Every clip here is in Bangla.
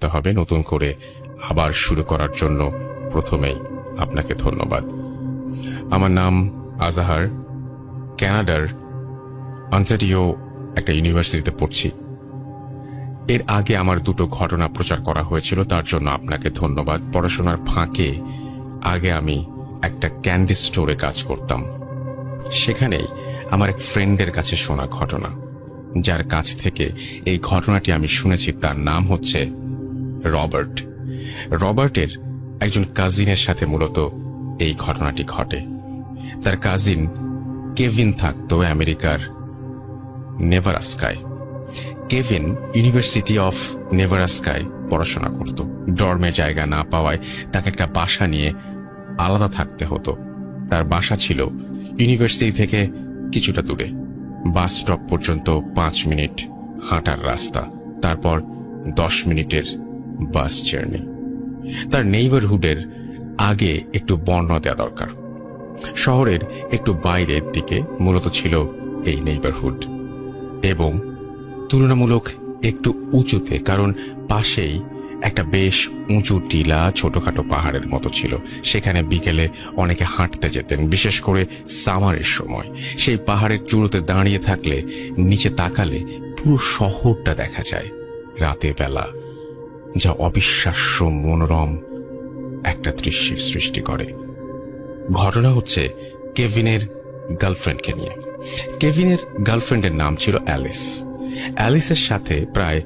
করতে হবে নতুন করে আবার শুরু করার জন্য প্রথমেই আপনাকে ধন্যবাদ। আমার নাম আজাহার, ক্যানাডার, অন্টারিও একটা ইউনিভার্সিটিতে পড়ছি। এর আগে আমার দুটো ঘটনা প্রচার করা হয়েছিল, তার জন্য আপনাকে ধন্যবাদ। পড়াশোনার ফাঁকে আগে আমি একটা ক্যান্ডি স্টোরে কাজ করতাম। সেখানেই আমার এক ফ্রেন্ডের কাছে শোনা ঘটনা, যার কাছ থেকে এই ঘটনাটি আমি শুনেছি। তার নাম হচ্ছে রবার্ট। রবার্টের একজন কাজিনের সাথে মূলত এই ঘটনাটি ঘটে। তার কাজিন কেভিন থাকতো আমেরিকার নেভারাস্কায়। কেভিন ইউনিভার্সিটি অফ নেভারাস্কায় পড়াশোনা করত। ডর্মে জায়গা না পাওয়ায় তাকে একটা বাসা নিয়ে আলাদা থাকতে হতো। তার বাসা ছিল ইউনিভার্সিটি থেকে কিছুটা দূরে। বাস স্টপ পর্যন্ত পাঁচ মিনিট হাঁটার রাস্তা, তারপর দশ মিনিটের বাস জার্নি। তার নেইবারহুডের আগে একটু বর্ণনা দেওয়া দরকার। শহরের একটু বাইরের দিকে মূলত ছিল এই নেইবারহুড এবং তুলনামূলক একটু উঁচুতে, কারণ পাশেই একটা বেশ উঁচু টিলা ছোটোখাটো পাহাড়ের মতো ছিল। সেখানে বিকেলে অনেকে হাঁটতে যেতেন, বিশেষ করে সামারের সময়। সেই পাহাড়ের চূড়োতে দাঁড়িয়ে থাকলে, নিচে তাকালে পুরো শহরটা দেখা যায়। রাতের বেলা। যা অবিশ্বাস্য মনোরম একটা দৃশ্যের সৃষ্টি করে। ঘটনা হচ্ছে কেভিনের গার্লফ্রেন্ডকে নিয়ে। কেভিনের গার্লফ্রেন্ডের নাম ছিল অ্যালিস। অ্যালিসের সাথে প্রায়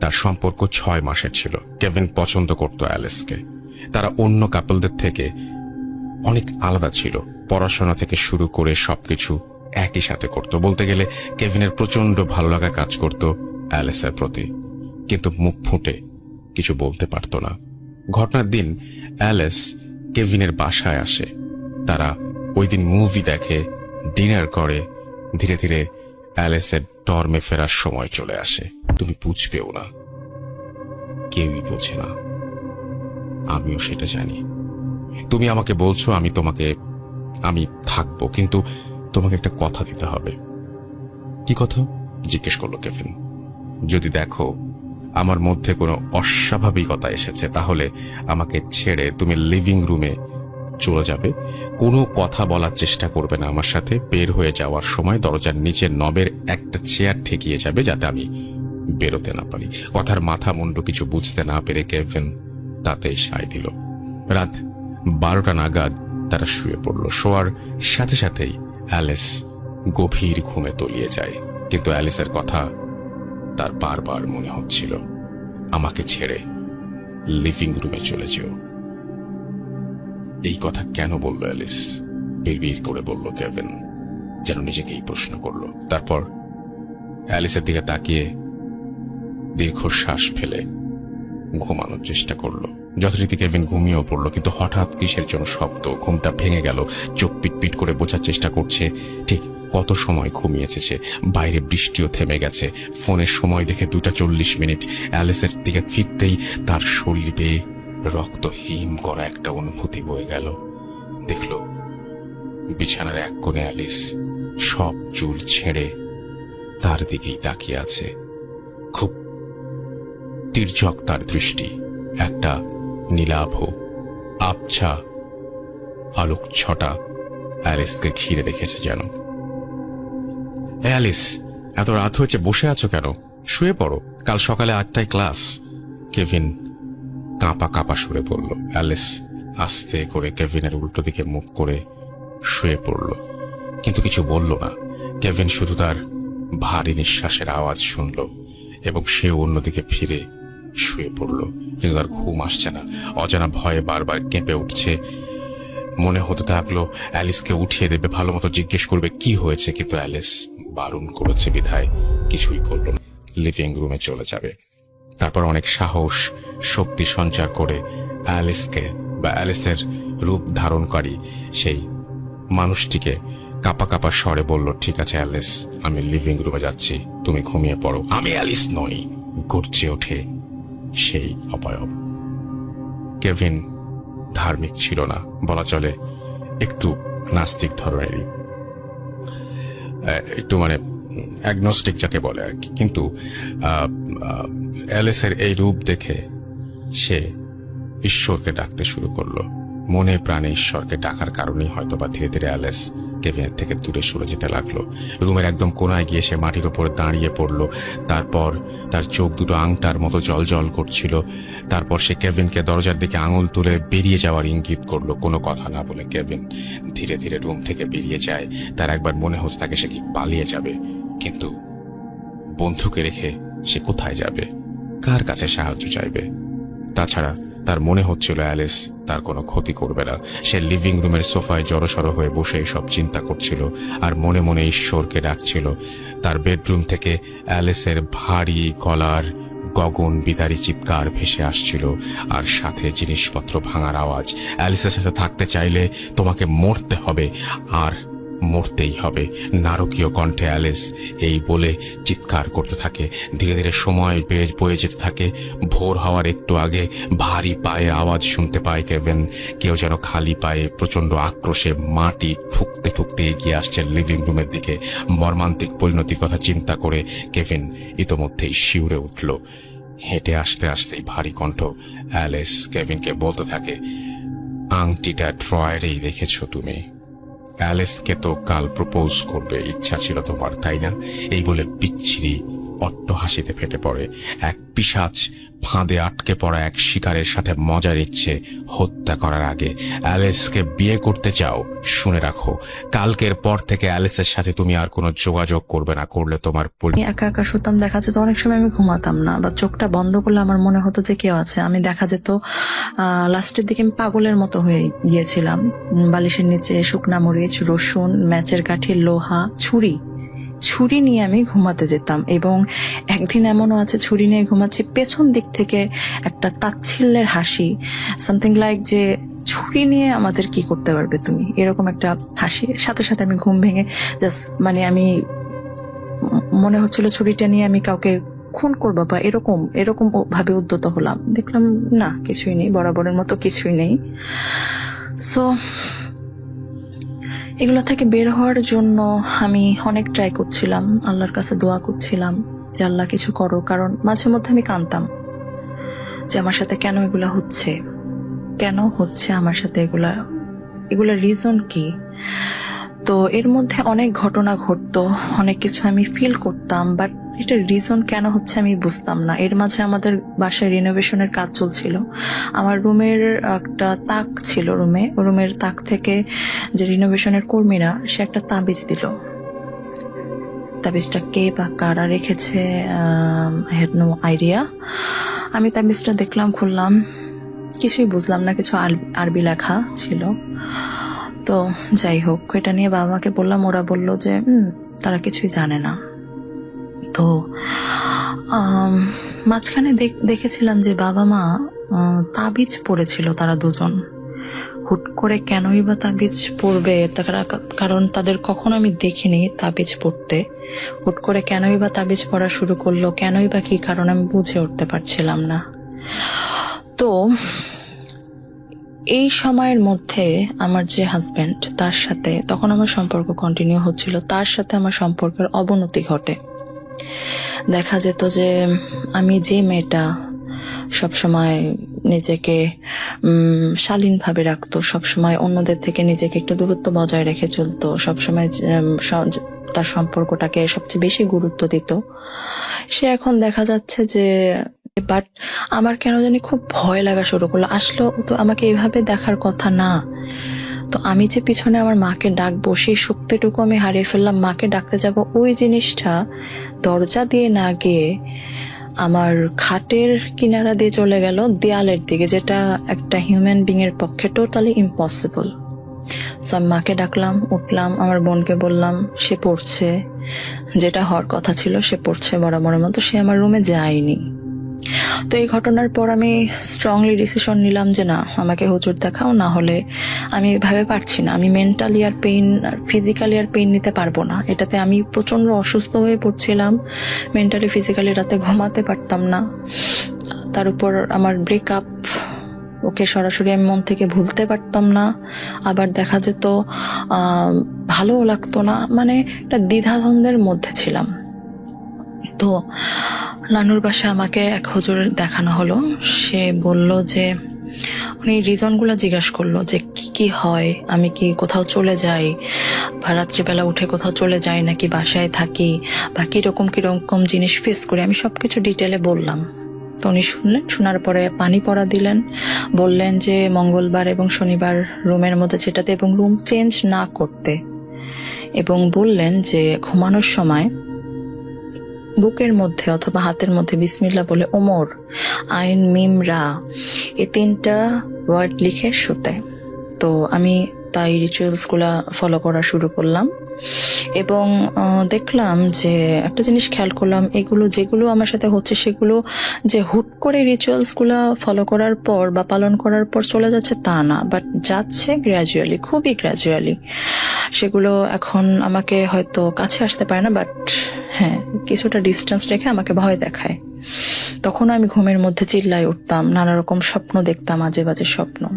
তার সম্পর্ক ছয় মাসের ছিল। কেভিন পছন্দ করত অ্যালিসকে। তারা অন্য কাপলদের থেকে অনেক আলাদা ছিল। পড়াশোনা থেকে শুরু করে সবকিছু একই সাথে করত। বলতে গেলে কেভিনের প্রচণ্ড ভালো লাগা কাজ করত অ্যালিসের প্রতি। কিন্তু মুখ ফুটে কিছু বলতে পারত না। ঘটনার দিন অ্যালেস কেভিনের বাসায় আসে। তারা ওই দিন মুভি দেখে, ডিনার করে, ধীরে ধীরে অ্যালেসের টর্মে ফেরার সময় চলে আসে। তুমি বুঝবেও না। কেউই বোঝে না। আমিও সেটা জানি। তুমি আমাকে বলছো আমি তোমাকে, আমি থাকব, কিন্তু তোমাকে একটা কথা দিতে হবে। কি কথা? জিজ্ঞেস করল কেভিন। যদি দেখো আমার মধ্যে কোনো অস্বাভাবিকতা এসেছে, তাহলে আমাকে ছেড়ে তুমি লিভিং রুমে চলে যাবে। কোনো কথা বলার চেষ্টা করবে না আমার সাথে, বের হয়ে যাওয়ার সময় দরজার নিচে নবের একটা চেয়ার ঠেকিয়ে যাবে যাতে আমি বেরোতে না পারি। কথার মাথা মুন্ডু কিছু বুঝতে না পেরে কেভেন তাতেই সায় দিল। রাত বারোটা নাগাদ তারা শুয়ে পড়ল। শোয়ার সাথে সাথেই অ্যালেস গভীর ঘুমে তলিয়ে যায়। কিন্তু অ্যালিসের কথা তার বারবার মনে হচ্ছিল, আমাকে ছেড়ে লিভিং রুমে চলে যেও। এই কথা কেন বলল অ্যালিস? বিড়বিড় করে বলল কেভিন, যেন নিজেকেই প্রশ্ন করল। তারপর অ্যালিসের দিকে তাকিয়ে দীর্ঘশ্বাস ফেলে ঘুমানোর চেষ্টা করল। যথারীতি কেভিন ঘুমিয়েও পড়ল, কিন্তু হঠাৎ কিসের জন্য শব্দ, ঘুমটা ভেঙে গেল, চোখ পিটপিট করে বোঝার চেষ্টা করছে। ঠিক কত সময় ঘুমিয়েছে সে? বাইরে বৃষ্টিও থেমে গেছে। ফোনের সময় দেখে দুটা চল্লিশ মিনিট। অ্যালিসের দিকে ফিরতেই তার শরীর বেয়ে রক্ত হিম করা একটা অনুভূতি বয়ে গেল। দেখল, বিছানার এক কোণে অ্যালিস, সব চুল ছেড়ে তার দিকেই তাকিয়ে আছে। খুব তীর্যক তার দৃষ্টি, একটা নীলাভ, আবছা আলোক ছটা অ্যালিসকে ঘিরে রেখেছে যেন। অ্যালিস, এত রাত হয়েছে, বসে আছো কেন? শুয়ে পড়ো, কাল সকালে আটটায় ক্লাস। কেভিন কাঁপা কাঁপা সুরে পড়ল অ্যালিস আস্তে করে কেভিনের উল্টো দিকে মুখ করে শুয়ে পড়ল। কিন্তু কিছু বলল না। কেভিন শুধু তার ভারী নিঃশ্বাসের আওয়াজ শুনল এবং সে অন্যদিকে ফিরে শুয়ে পড়ল। কিন্তু তার ঘুম আসছে না। অজানা ভয়ে বারবার কেঁপে উঠছে। মনে হতে থাকল, অ্যালিসকে উঠিয়ে দেবে ভালো মতো জিজ্ঞেস করবে, কি হয়েছে? কিন্তু অ্যালিস বারণ করেছে বিধায় কিছুই করল না। লিভিং রুমে চলে যাবে। তারপর অনেক সাহস, শক্তি সঞ্চার করে অ্যালিসকে বা অ্যালিসের রূপ ধারণকারী সেই মানুষটিকে কাপা কাপা স্বরে বলল, ঠিক আছে অ্যালিস, আমি লিভিং রুমে যাচ্ছি। তুমি ঘুমিয়ে পড়ো। আমি অ্যালিস নই। গর্জে ওঠে সেই অবয়ব কেভিন ধার্মিক ছিল না, বলা চলে একটু নাস্তিক ধরনেরই। একটু মানে অ্যাগনস্টিক যাকে বলে আর কি। কিন্তু অ্যালিসের এই রূপ দেখে সে ঈশ্বরকে ডাকতে শুরু করল। মনে প্রাণে ঈশ্বরকে ডাকার কারণেই হয়তো বা ধীরে ধীরে অ্যালেস কেভিনের থেকে দূরে সরে যেতে লাগল। রুমের একদম কোনায় গিয়ে সে মাটির ওপর দাঁড়িয়ে পড়ল। তারপর তার চোখ দুটো আংটার মতো জল জল করছিল। তারপর সে কেভিনকে দরজার দিকে আঙুল তুলে বেরিয়ে যাওয়ার ইঙ্গিত করল। কোনো কথা না বলে কেভিন ধীরে ধীরে রুম থেকে বেরিয়ে যায়। তার একবার মনে হচ্ছে তাকে সে কি পালিয়ে যাবে। কিন্তু বন্ধুকে রেখে সে কোথায় যাবে? কার কাছে সাহায্য চাইবে? তাছাড়া তার মনে হচ্ছিল অ্যালিস তার কোনো ক্ষতি করবে না। সে লিভিং রুমের সোফায় জড়সড় হয়ে বসে সব চিন্তা করছিল আর মনে মনে ঈশ্বরকে ডাকছিল। তার বেডরুম থেকে অ্যালিসের ভারী গলার গগন বিদারী চিৎকার ভেসে আসছিল আর সাথে জিনিসপত্র ভাঙার আওয়াজ। অ্যালিসের সাথে থাকতে চাইলে তোমাকে মরতে হবে আর মরতেই হবে। নারকীয় কণ্ঠে অ্যালিস এই বলে চিৎকার করতে থাকে। ধীরে ধীরে সময় বেশ বয়ে যেতে থাকে। ভোর হওয়ার একটু আগে ভারী পায়ে আওয়াজ শুনতে পায় কেভেন। কেউ যেন খালি পায়ে প্রচণ্ড আক্রোশে মাটি ঠুকতে ঠুকতে এগিয়ে আসছে লিভিং রুমের দিকে। মর্মান্তিক পরিণতির কথা চিন্তা করে কেভিন ইতোমধ্যেই শিউরে উঠল। হেঁটে আসতে আসতেই ভারী কণ্ঠ অ্যালিস কেভিনকে বলতে থাকে, আংটিটা ড্রয়ারেই রেখেছো তুমি। অ্যালেসকে তো কাল প্রপোজ করবে ইচ্ছা ছিল তোমার তাই না? এই বলে বিচ্ছিরি অট্ট হাসিতে ফেটে পড়ে। এক পিসাচ ফাঁদে আটকে পড়া এক শিকারের সাথে মজার ইচ্ছে হত্যা করার আগে। অ্যালেসকে বিয়ে করতে চাও, শুনে রাখো। কালকের পর থেকে অ্যালেসের সাথে তুমি আর কোনো যোগাযোগ করবে না, করলে তোমার একা একা শুতাম, দেখা যেত অনেক সময় আমি ঘুমাতাম না, বা চোখটা বন্ধ করলে আমার মনে হতো যে কেউ আছে। আমি দেখা যেত লাস্টের দিকে আমি পাগলের মতো হয়ে গিয়েছিলাম। বালিশের নিচে শুকনা মরিচ, রসুন, ম্যাচের কাঠি, লোহা, ছুরি। ছুরি নিয়ে আমি ঘুমাতে যেতাম এবং একদিন এমনও আছে, ছুরি নিয়ে ঘুমাচ্ছি, পেছন দিক থেকে একটা তাচ্ছিল্যের হাসি সামথিং লাইক যে, ছুরি নিয়ে আমাদের কি করতে পারবে তুমি? এরকম একটা হাসি, সাথে সাথে আমি ঘুম ভেঙে জাস্ট মানে আমি মনে হচ্ছিল ছুরিটা নিয়ে আমি কাউকে খুন করব বা এরকম এরকম ভাবে উদ্যত হলাম। দেখলাম, না, কিছুই নেই, বরাবরের মতো কিছুই নেই। সো এগুলো থেকে বের হওয়ার জন্য আমি অনেক ট্রাই করছিলাম। আল্লাহর কাছে দোয়া করছিলাম যে আল্লাহ কিছু করো, কারণ মাঝে মধ্যে আমি কানতাম যে আমার সাথে কেন এগুলো হচ্ছে। কেন হচ্ছে আমার সাথে এগুলা? এগুলা রিজন কি? তো এর মধ্যে অনেক ঘটনা ঘটতো, অনেক কিছু আমি ফিল করতাম বাট এটার রিজন কেন হচ্ছে আমি বুঝতাম না। এর মাঝে আমাদের বাসায় রিনোভেশনের কাজ চলছিল। আমার রুমের একটা তাক ছিল রুমে রুমের তাক থেকে যে রিনোভেশনের কর্মীরা, সে একটা তাবিজ দিল। তাবিজটা কে বা কারা রেখেছে আই হ্যাড নো আইডিয়া আমি তাবিজটা দেখলাম, খুললাম। কিছুই বুঝলাম না, কিছু আরবি লেখা ছিল। তো যাই হোক, এটা নিয়ে বাবা মাকে বললাম, ওরা বলল যে তারা কিছুই জানে না। তো মাঝখানে দেখ- দেখেছিলাম যে বাবা মা তাবিজ পড়েছিল তারা দুজন। হুট করে কেনই বা তাবিজ পড়বে তারা কারণ তাদের কখনো আমি দেখিনি তাবিজ পড়তে হুট করে কেনই বা তাবিজ পড়া শুরু করল, কেনই বা কি কারণ আমি বুঝে উঠতে পারছিলাম না। তো, এই সময়ের মধ্যে আমার যে হাজব্যান্ড তার সাথে, তখন আমার সম্পর্ক কন্টিনিউ হচ্ছিল, তার সাথে আমার সম্পর্কের অবনতি ঘটে। দেখা যেত যে আমি যে মেয়েটা সবসময় নিজেকে শালীনভাবে রাখতো, সবসময় অন্যদের থেকে নিজেকে একটু দূরত্ব বজায় রেখে চলতো, সবসময় তার সম্পর্কটাকে সবচেয়ে বেশি গুরুত্ব দিত। সে এখন দেখা যাচ্ছে যে বাট আমার কেন জানি খুব ভয় লাগা শুরু করল। আসলো তো আমাকে এইভাবে দেখার কথা না। তো আমি যে পিছনে আমার মাকে ডাকবো সেই শক্তিটুকু আমি হারিয়ে ফেললাম। মাকে ডাকতে যাব ওই জিনিসটা দরজা দিয়ে না গিয়ে আমার খাটের কিনারা দিয়ে চলে গেল দেয়ালের দিকে, যেটা একটা হিউম্যান বিং এর পক্ষে টোটালি ইম্পসিবল সো আমি মাকে ডাকলাম, উঠলাম, আমার বোনকে বললাম, সে পড়ছে। যেটা হওয়ার কথা ছিল, সে পড়ছে বরাবরের মতো, সে আমার রুমে যায়নি। তো এই ঘটনার পর আমি স্ট্রংলি ডিসিশন নিলাম যে না, আমাকে হুজুর দেখাও, না হলে আমি এভাবে পারছি না। আমি মেন্টালি আর পেইন আর ফিজিক্যালি আর পেইন নিতে পারব না। এটাতে আমি প্রচণ্ড অসুস্থ হয়ে পড়ছিলাম। মেন্টালি ফিজিক্যালি রাতে ঘুমাতে পারতাম না। তার উপর আমার ব্রেকআপ ওকে সরাসরি আমি মন থেকে ভুলতে পারতাম না। আবার দেখা যেত ভালোও লাগতো না। মানে একটা দ্বিধাদ্বন্দ্বের মধ্যে ছিলাম। তো নানুর বাসা আমাকে এক হুজুর দেখানো হলো। সে বলল যে, উনি রিজনগুলো জিজ্ঞাসা করল যে, কি কি হয়? আমি কি কোথাও চলে যাই? বা রাত্রিবেলা উঠে কোথাও চলে যাই নাকি বাসায় থাকি? বা কীরকম কীরকম জিনিস ফেস করি? আমি সব কিছু ডিটেলে বললাম। তো উনি শুনলেন, শোনার পরে পানি পড়া দিলেন। বললেন যে, মঙ্গলবার এবং শনিবার রুমের মধ্যে যেটাতে এবং রুম চেঞ্জ না করতে। এবং বললেন যে, ঘুমানোর সময় বুকের মধ্যে অথবা হাতের মধ্যে বিসমিল্লা বলে ওমর, আইন, মিম, রা এই তিনটা ওয়ার্ড লিখে শুতে। তো আমি তাই রিচুয়ালসগুলা ফলো করা শুরু করলাম। এবং দেখলাম যে একটা জিনিস খেয়াল করলাম, এগুলো যেগুলো আমার সাথে হচ্ছে সেগুলো যে হুট করে রিচুয়ালসগুলা ফলো করার পর বা পালন করার পর চলে যাচ্ছে তা না বাট যাচ্ছে গ্র্যাজুয়ালি খুবই গ্র্যাজুয়ালি সেগুলো এখন আমাকে হয়তো কাছে আসতে পারে না বাট হ্যাঁ কিছুটা ডিস্টেন্স রেখে আমাকে ভয় দেখায়। তখন আমি ঘুমের মধ্যে চিল্লাই উঠতাম নানা রকম স্বপ্ন দেখতাম আজে বাজে স্বপ্ন।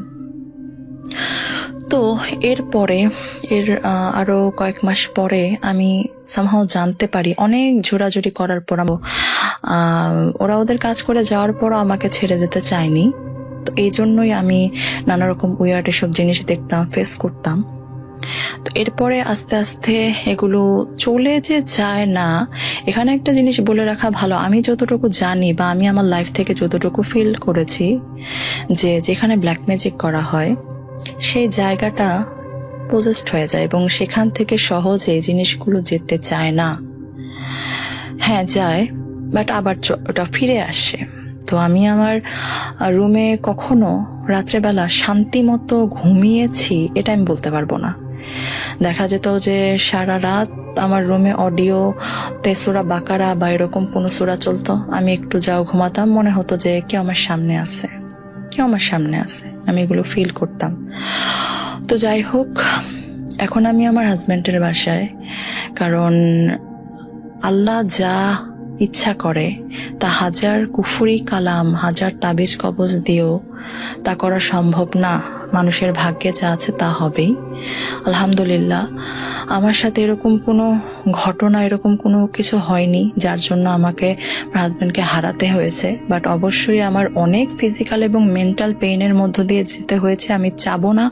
তো এরপরে এর আহ, আরও কয়েক মাস পরে আমি সামহাও জানতে পারি অনেক জোরাজুরি করার পর ওরা ওদের কাজ করে যাওয়ার পরও আমাকে ছেড়ে যেতে চায়নি। তো এই জন্যই আমি নানা রকম উইয়ার্ড এসব জিনিস দেখতাম ফেস করতাম। তো এরপরে আস্তে আস্তে এগুলো চলে যে যায় না, এখানে একটা জিনিস বলে রাখা ভালো। আমি যতটুকু জানি বা আমি আমার লাইফ থেকে যতটুকু ফিল করেছি যে যেখানে ব্ল্যাক ম্যাজিক করা হয়, সেই জায়গাটা পজেস্ট হয়ে যায় এবং সেখান থেকে সহজে জিনিসগুলো যেতে চায় না। হ্যাঁ যায় বাট আবার ওটা ফিরে আসে। তো আমি আমার রুমে কখনো রাত্রেবেলা শান্তি মতো ঘুমিয়েছি, এটা আমি বলতে পারব না। দেখা যেত যে সারা রাত আমার রুমে অডিও তেসুরা বাকারা বা এরকম কোনো সুরা চলতো। আমি একটু যাও ঘুমাতাম, মনে হতো যে কেউ আমার সামনে আছে। কেউ আমার সামনে আছে। আমি এগুলো ফিল করতাম। তো যাই হোক, এখন আমি আমার হাজব্যান্ডের বাসায়, কারণ আল্লাহ যা ইচ্ছা করে, তা হাজার কুফুরি কালাম, হাজার তাবিজ কবজ দিয়েও তা করা সম্ভব না। মানুষের ভাগ্যে যা আছে তা হবেই। আলহামদুলিল্লাহ, আমার সাথে এরকম কোনো ঘটনা, এরকম কোনো কিছু হয়নি, যার জন্য আমাকে হাজব্যান্ডকে হারাতে হয়েছে। বাট অবশ্যই আমার অনেক ফিজিক্যাল এবং মেন্টাল পেইনের মধ্য দিয়ে যেতে হয়েছে। আমি চাবো না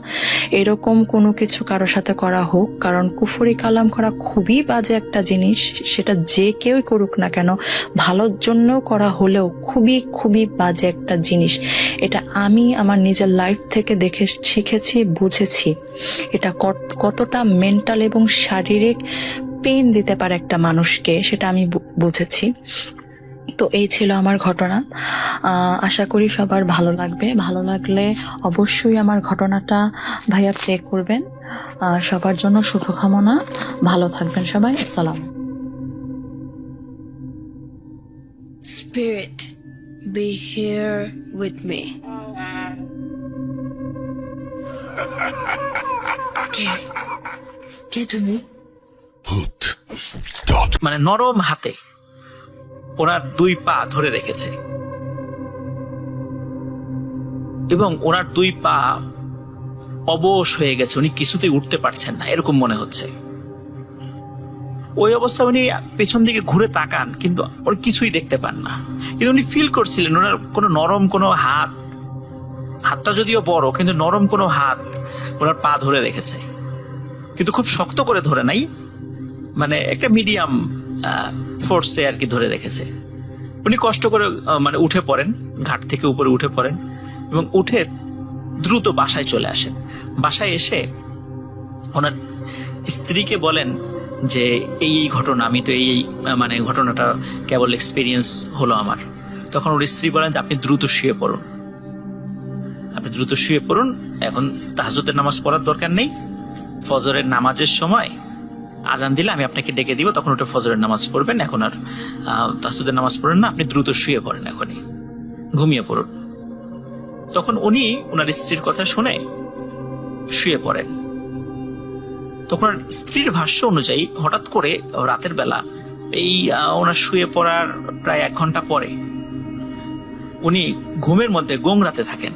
এরকম কোনো কিছু কারও সাথে করা হোক, কারণ কুফুরি কালাম করা খুবই বাজে একটা জিনিস। সেটা যে কেউই করুক না কেন, ভালোর জন্য করা হলেও খুবই খুবই বাজে একটা জিনিস। এটা আমি আমার নিজের লাইফ থেকে দেখে শিখেছি বুঝেছি। এটা কত- কতটা মেন্টাল এবং শারীরিক পেন দিতে পারে একটা মানুষকে সেটা আমি বু- বুঝেছি। তো এই ছিল আমার ঘটনা। আশা করি সবার ভালো লাগবে। ভালো লাগলে অবশ্যই আমার ঘটনাটা ভাইয়া প্লে করবেন। সবার জন্য শুভকামনা। ভালো থাকবেন সবাই। আসসালাম Spirit, be here with me. কে? কে তুমি? মানে নরম হাতে ওনার দুই পা ধরে রেখেছে। এবং ওনার দুই পা অবশ হয়ে গেছে উনি কিছুতেই উঠতে পারছেন না এরকম মনে হচ্ছে। ওই অবস্থা উনি পেছন দিকে ঘুরে তাকান কিন্তু ওর কিছুই দেখতে পান না। কিন্তু উনি ফিল করছিলেন ওনার কোনো নরম কোনো হাত হাতটা যদিও বড়, কিন্তু নরম কোনো হাত ওনার পা ধরে রেখেছে। কিন্তু খুব শক্ত করে ধরে নাই মানে একটা মিডিয়াম ফোর্সে আর কি ধরে রেখেছে। উনি কষ্ট করে মানে উঠে পড়েন, ঘাট থেকে উপরে উঠে পড়েন এবং উঠে দ্রুত বাসায় চলে আসেন। বাসায় এসে ওনার স্ত্রীকে বলেন যে, এই এই ঘটনা, আমি তো এই এই মানে ঘটনাটা কেবল এক্সপিরিয়েন্স হলো আমার। তখন ওর স্ত্রী বলেন যে, আপনি দ্রুত শুয়ে পড়ুন। আপনি দ্রুত শুয়ে পড়ুন। এখন তাহাজুদের নামাজ পড়ার দরকার নেই। ফজরের নামাজের সময় আজান দিলে আমি আপনাকে ডেকে দিব, তখন ওটা ফজরের নামাজ পড়বেন। এখন আর তাসুদের নামাজ পড়েন না, আপনি দ্রুত শুয়ে পড়েন এখনই। ঘুমিয়ে পড়ুন। তখন উনি ওনার স্ত্রীর কথা শুনে শুয়ে পড়েন। তখন স্ত্রীর ভাষ্য অনুযায়ী হঠাৎ করে রাতের বেলা এই ওনার শুয়ে পড়ার প্রায় এক ঘণ্টা পরে উনি ঘুমের মধ্যে গোংরাতে থাকেন।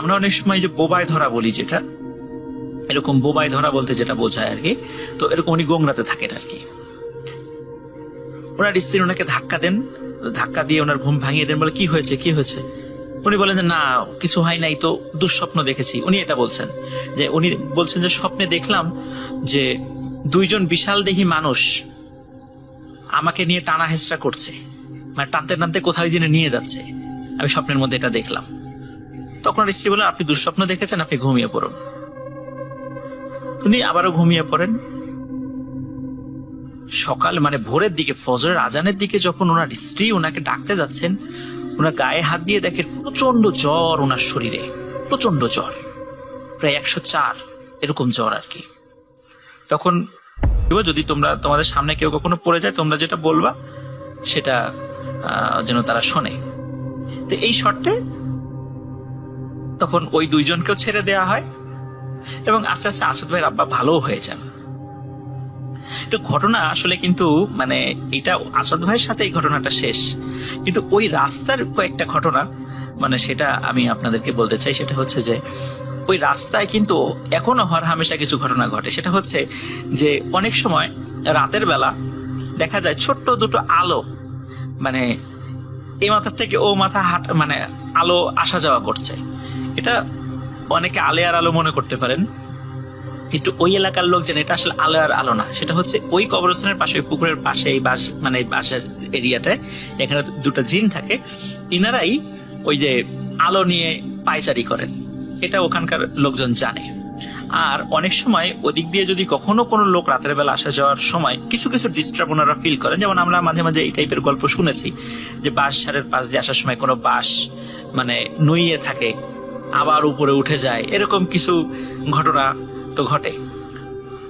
আমরা অনেক সময় যে বোবায় ধরা বলি যেটা, এরকম বোবাই ধরা বলতে যেটা বোঝায় আর কি, তো এরকম উনি গোংরাতে থাকেন আর কি। ওনার স্ত্রী ওনাকে ধাক্কা দেন, ধাক্কা দিয়ে ওনার ঘুম ভাঙিয়ে দেন, বলে, কি হয়েছে কি হয়েছে? উনি বলেন যে, না, কিছু হয় নাই তো, দুঃস্বপ্ন দেখেছি। উনি এটা বলছেন, যে উনি বলছেন যে, স্বপ্নে দেখলাম যে দুইজন বিশাল দেহী মানুষ আমাকে নিয়ে টানা হেঁচড়া করছে মানে টানতে টানতে কোথায় যেন নিয়ে যাচ্ছে। আমি স্বপ্নের মধ্যে এটা দেখলাম। তখন ওর স্ত্রী বললেন, আপনি দুঃস্বপ্ন দেখেছেন, আপনি ঘুমিয়ে পড়ুন। উনি আবারও ঘুমিয়ে পড়েন। সকাল মানে ভোরের দিকে, ফজরের আজানের দিকে যখন ওনার স্ত্রী ওনাকে ডাকতে যাচ্ছেন, ওনার গায়ে হাত দিয়ে দেখেন প্রচণ্ড জ্বর ওনার শরীরে প্রচণ্ড জ্বর, প্রায় একশো চার এরকম জ্বর আর কি। তখন যদি তোমরা, তোমাদের সামনে কেউ কখনো পড়ে যায়, তোমরা যেটা বলবা, সেটা যেন তারা শোনে। তো এই শর্তে তখন ওই দুইজনকেও ছেড়ে দেয়া হয় এবং আস্তে আস্তে আসাদ ভাইয়ের আব্বা ভালো হয়ে যান। তো ঘটনা আসলে কিন্তু মানে এটা আসাদ ভাইয়ের সাথে এই ঘটনাটা শেষ। কিন্তু ওই রাস্তার কয়েকটা ঘটনা মানে সেটা আমি আপনাদেরকে বলতে চাই, সেটা হচ্ছে যে, ওই রাস্তায় কিন্তু এখনও হর হামেশা কিছু ঘটনা ঘটে। সেটা হচ্ছে যে, অনেক সময় রাতের বেলা দেখা যায় ছোট্ট দুটো আলো মানে এই মাথার থেকে ও মাথা হাট মানে আলো আসা যাওয়া করছে। এটা অনেকে আলে আর আলো মনে করতে পারেন, কিন্তু ওই এলাকার লোক লোকজন এটা আসলে আলো আর আলো না। সেটা হচ্ছে ওই কবরস্থানের পাশে, ওই পুকুরের পাশে, এই বাস মানে বাসের এরিয়াটায় এখানে দুটো জিন থাকে। ইনারাই ওই যে আলো নিয়ে পায়চারি করেন। এটা ওখানকার লোকজন জানে। আর অনেক সময় ওদিক দিয়ে যদি কখনো কোনো লোক রাতের বেলা আসা যাওয়ার সময় কিছু কিছু ডিস্টার্ব ওনারা ফিল করেন। যেমন আমরা মাঝে মাঝে এই টাইপের গল্প শুনেছি, যে বাস সারের পাশ দিয়ে আসার সময় কোনো বাস মানে নুইয়ে থাকে। আবার উপরে উঠে যায়। এরকম কিছু ঘটনা তো ঘটে।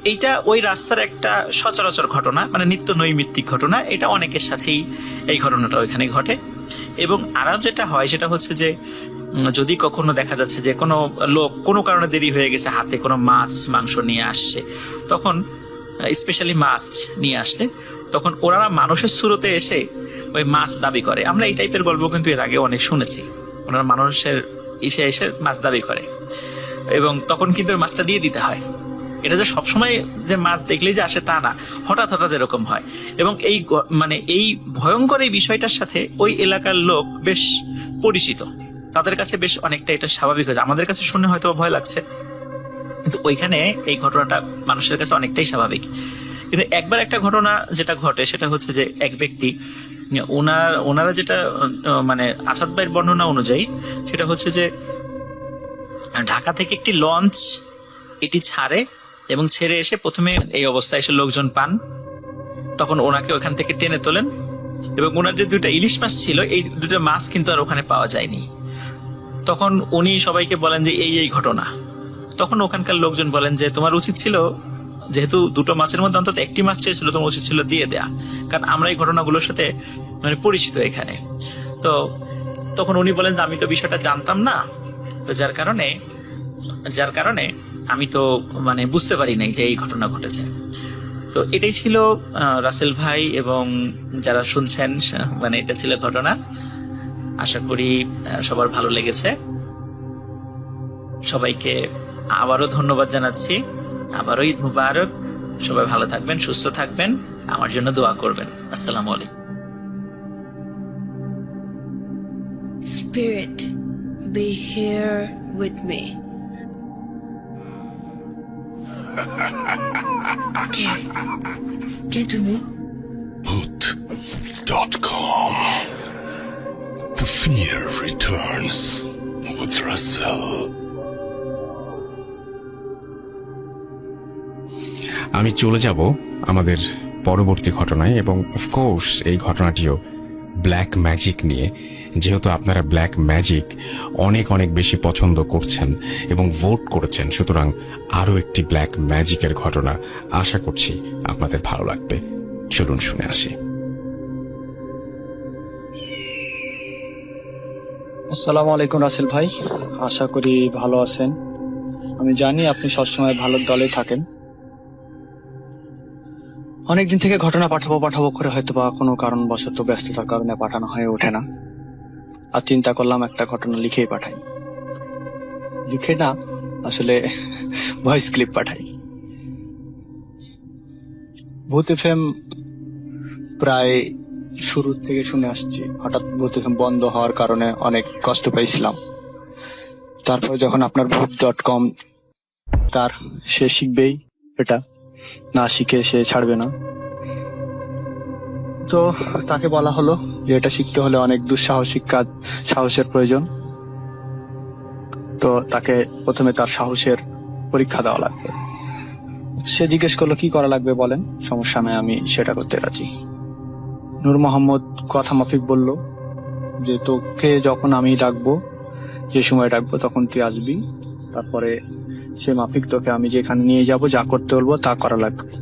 এইটা ওই রাস্তার একটা সচরাচর ঘটনা মানে নিত্য নৈমিত্তিক ঘটনা। এটা অনেকের সাথেই এই ঘটনাটা ওইখানে ঘটে। এবং আরও যেটা হয়, সেটা হচ্ছে যে যদি কখনো দেখা যাচ্ছে যে, কোনো লোক কোনো কারণে দেরি হয়ে গেছে, হাতে কোনো মাছ, মাংস নিয়ে আসছে, তখন স্পেশালি মাছ নিয়ে আসলে, তখন ওনারা মানুষের সুরতে এসে ওই মাছ দাবি করে। আমরা এই টাইপের গল্প কিন্তু এর আগে অনেক শুনেছি। ওনারা মানুষের এসে এসে মাছ দাবি করে। এবং তখন কিন্তু মাছটা দিয়ে দিতে হয়। এটা যে সবসময় যে মাছ দেখলেই যে আসে তা না, হঠাৎ হঠাৎ এরকম হয়। এবং এই মানে এই ভয়ঙ্কর এই বিষয়টার সাথে ওই এলাকার লোক বেশ পরিচিত। তাদের কাছে বেশ অনেকটা এটা স্বাভাবিক হয়েছে। আমাদের কাছে শুনে হয়তো ভয় লাগছে। কিন্তু ওইখানে এই ঘটনাটা মানুষের কাছে অনেকটাই স্বাভাবিক। কিন্তু একবার একটা ঘটনা যেটা ঘটে, সেটা হচ্ছে যে এক ব্যক্তি ওনার, ওনারা যেটা মানে আসাদ ভাইয়ের বর্ণনা অনুযায়ী সেটা হচ্ছে যে, ঢাকা থেকে একটি লঞ্চ এটি ছাড়ে এবং ছেড়ে এসে প্রথমে এই অবস্থায় এসে লোকজন পান। তখন ওনাকে ওখান থেকে টেনে তোলেন এবং ওনার যে দুটা ইলিশ মাছ ছিল, এই দুটো মাছ কিন্তু আর ওখানে পাওয়া যায়নি। তখন উনি সবাইকে বলেন যে, এই এই ঘটনা। তখন ওখানকার লোকজন বলেন যে, তোমার উচিত ছিল যেহেতু দুটো মাছের মধ্যে অন্তত একটি মাছ চেয়েছিল তোমার উচিত ছিল দিয়ে দেয়া। কারণ আমরা এই ঘটনাগুলোর সাথে মানে পরিচিত এখানে। তো তখন উনি বলেন যে, আমি তো বিষয়টা জানতাম না। তো যার কারণে যার কারণে আমি তো মানে বুঝতে পারি নাই যে এই ঘটনা ঘটেছে। তো এটাই ছিল রাসেল ভাই এবং যারা শুনছেন মানে এটা ছিল ঘটনা। আশা করি সবার ভালো লেগেছে। সবাইকে আবারও ধন্যবাদ জানাচ্ছি। আবারও ঈদ মুবারক সবাই ভালো থাকবেন সুস্থ থাকবেন আমার জন্য দোয়া করবেন আসসালামু আলাইকুম Spirit, be here with me. কে কে তুমি Boot.com. The fear returns with Russell. আমি চলে যাব আমাদের পরবর্তী ঘটনায় এবং অফকোর্স এই ঘটনাটিও ব্ল্যাক ম্যাজিক নিয়ে। যেহেতু আপনারা ব্ল্যাক ম্যাজিক অনেক অনেক বেশি পছন্দ করছেন এবং ভোট করেছেন, সুতরাং আরও একটি ব্ল্যাক ম্যাজিকের ঘটনা আশা করছি আপনাদের ভালো লাগবে। চলুন শুনে আসি। আসসালামু আলাইকুম রাসেল ভাই। আশা করি ভালো আছেন। আমি জানি আপনি সবসময় ভালো দলে থাকেন। অনেকদিন থেকে ঘটনা পাঠাবো পাঠাবো করে হয়তো বা কোনো কারণবশত ব্যস্ততার কারণে পাঠানো হয়ে ওঠে না। আর চিন্তা করলাম একটা ঘটনা লিখেই পাঠাই। লিখে না, আসলে ভয়েস ক্লিপ পাঠাই। ভূত এফএম প্রায় শুরু থেকে শুনে আসছি। হঠাৎ ভূত বন্ধ হওয়ার কারণে অনেক কষ্ট পেয়েছিলাম তারপর যখন আপনার ভূত ডট কম তার সে শিখবেই এটা। না শিখে সে ছাড়বে না। তো তাকে বলা হলো যে এটা শিখতে হলে অনেক দুঃসাহসিক কাজ, সাহসের প্রয়োজন। তো তাকে প্রথমে তার সাহসের পরীক্ষা দেওয়া লাগবে। সে জিজ্ঞেস করল, কি করা লাগবে বলেন? সমস্যা নাই, আমি সেটা করতে রাজি। নূর মোহাম্মদ কথা মাফিক বলল, যে তোকে যখন আমি ডাকবো, যে সময় ডাকবো, তখন তুই আসবি। তারপরে সে মাফিক তোকে আমি যেখানে নিয়ে যাব, যা করতে বলব, তা করা লাগবে।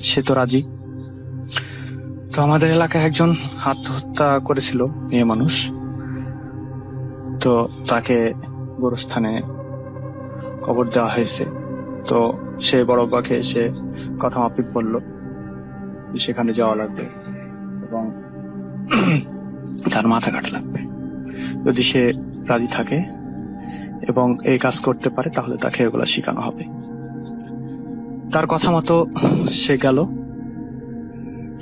সে তো রাজি। তো আমাদের এলাকায় একজন আত্মহত্যা করেছিল, মেয়ে মানুষ। তো তাকে গোরস্থানে কবর দেওয়া হয়েছে। তো সে বড় পাখে এসে কথা মাফিক বলল সেখানে যাওয়া লাগবে এবং তার মাথা কাটা লাগবে। যদি সে রাজি থাকে এবং এই কাজ করতে পারে, তাহলে তাকে এগুলা শেখানো হবে। তার কথা মতো সে গেল।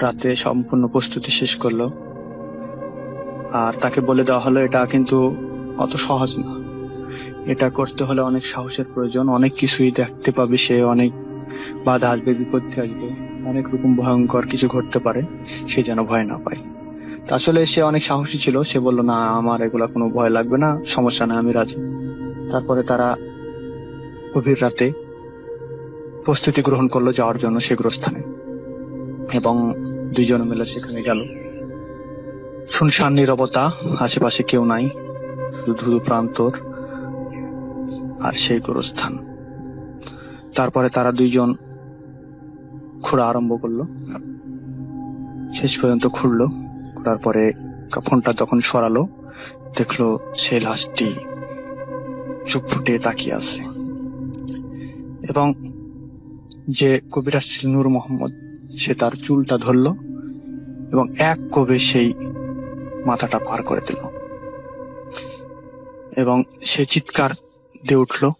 রাতে সম্পূর্ণ প্রস্তুতি শেষ করল। আর তাকে বলে দেওয়া হলো, এটা কিন্তু অত সহজ না। এটা করতে হলে অনেক সাহসের প্রয়োজন। অনেক কিছুই দেখতে পাবে, সে অনেক বাধা আসবে, বিপত্তি আসবে। অনেক রকম ভয়ঙ্কর কিছু ঘটতে পারে, সে যেন ভয় না পায়। আসলে সে অনেক সাহসী ছিল। সে বলল, না, আমার এগুলা কোনো ভয় লাগবে না, সমস্যা না আমি রাজি। তারপরে তারা গভীর রাতে প্রস্তুতি গ্রহণ করল যাওয়ার জন্য সে স্থানে এবং দুইজন মিলে সেখানে গেল। শুনশান, নীরবতা, আশেপাশে কেউ নাই ধুধু প্রান্তর আর সেই গোরস্থান। তারপরে তারা দুইজন খোঁড়া আরম্ভ করল। শেষ পর্যন্ত খুঁড়লো খোঁড়ার পরে কাফনটা তখন সরালো। দেখল সে লাশটি চোখ ফুটে তাকিয়ে আছে। এবং যে কবিরাজ ছিল নূর মোহাম্মদ, সে তার চুলটা ধরল এবং এক কবে সেই মাথাটা পার করে দিল। এবং সে চিৎকার দিয়ে উঠল